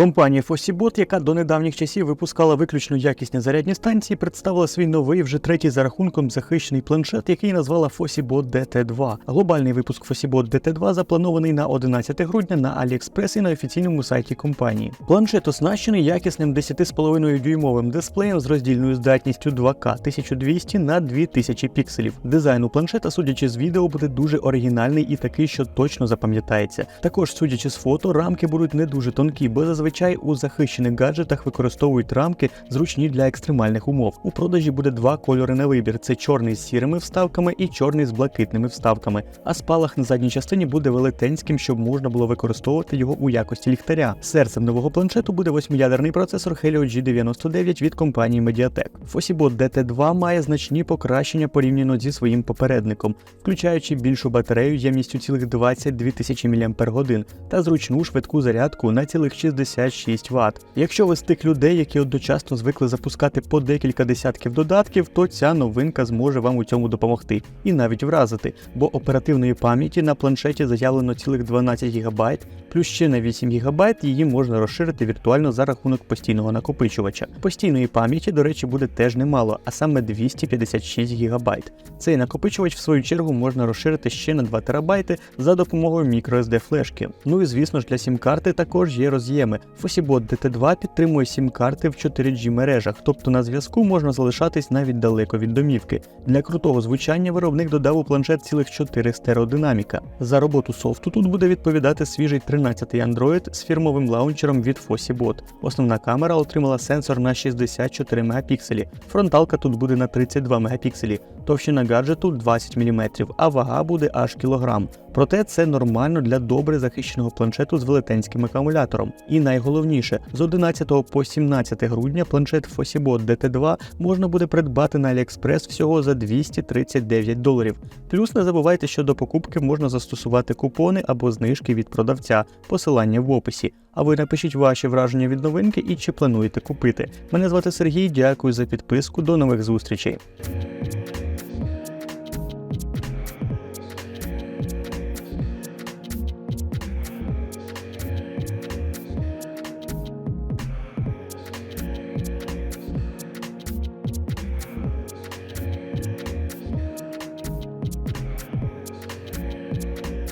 Компанія Fossibot, яка до недавніх часів випускала виключно якісні зарядні станції, представила свій новий вже третій за рахунком захищений планшет, який назвала Fossibot DT2. Глобальний випуск Fossibot DT2 запланований на 11 грудня на AliExpress і на офіційному сайті компанії. Планшет оснащений якісним 10,5 дюймовим дисплеєм з роздільною здатністю 2К 1200 на 2000 пікселів. Дизайн у планшета, судячи з відео, буде дуже оригінальний і такий, що точно запам'ятається. Також, судячи з фото, рамки будуть не дуже тонкі, бо зазвичай у захищених гаджетах використовують рамки, зручні для екстремальних умов. У продажі буде два кольори на вибір: це чорний з сірими вставками і чорний з блакитними вставками. А спалах на задній частині буде велетенським, щоб можна було використовувати його у якості ліхтаря. Серцем нового планшету буде восьмиядерний процесор Helio G99 від компанії Mediatek. Fossibot DT2 має значні покращення порівняно зі своїм попередником, включаючи більшу батарею ємністю цілих 22 тисячі мАч та зручну швидку зарядку на цілих 66 Вт. Якщо ви з тих людей, які одночасно звикли запускати по декілька десятків додатків, то ця новинка зможе вам у цьому допомогти і навіть вразити, бо оперативної пам'яті на планшеті заявлено цілих 12 ГБ, плюс ще на 8 ГБ її можна розширити віртуально за рахунок постійного накопичувача. Постійної пам'яті, до речі, буде теж немало, а саме 256 ГБ. Цей накопичувач, в свою чергу, можна розширити ще на 2 ТБ за допомогою microSD флешки. Ну і звісно ж для сім-карти також є роз'єми. Fossibot DT2 підтримує сім-карти в 4G мережах, тобто на зв'язку можна залишатись навіть далеко від домівки. Для крутого звучання виробник додав у планшет цілих 4 стереодинаміка. За роботу софту тут буде відповідати свіжий 13-й Android з фірмовим лаунчером від Fossibot. Основна камера отримала сенсор на 64 мегапікселі. Фронталка тут буде на 32 мегапікселі. Товщина гаджету 20 мм, а вага буде аж кілограм. Проте це нормально для добре захищеного планшету з велетенським акумулятором. І найголовніше, з 11 по 17 грудня планшет Fossibot DT2 можна буде придбати на AliExpress всього за 239 доларів. Плюс не забувайте, що до покупки можна застосувати купони або знижки від продавця, посилання в описі. А ви напишіть ваші враження від новинки і чи плануєте купити. Мене звати Сергій, дякую за підписку. До нових зустрічей.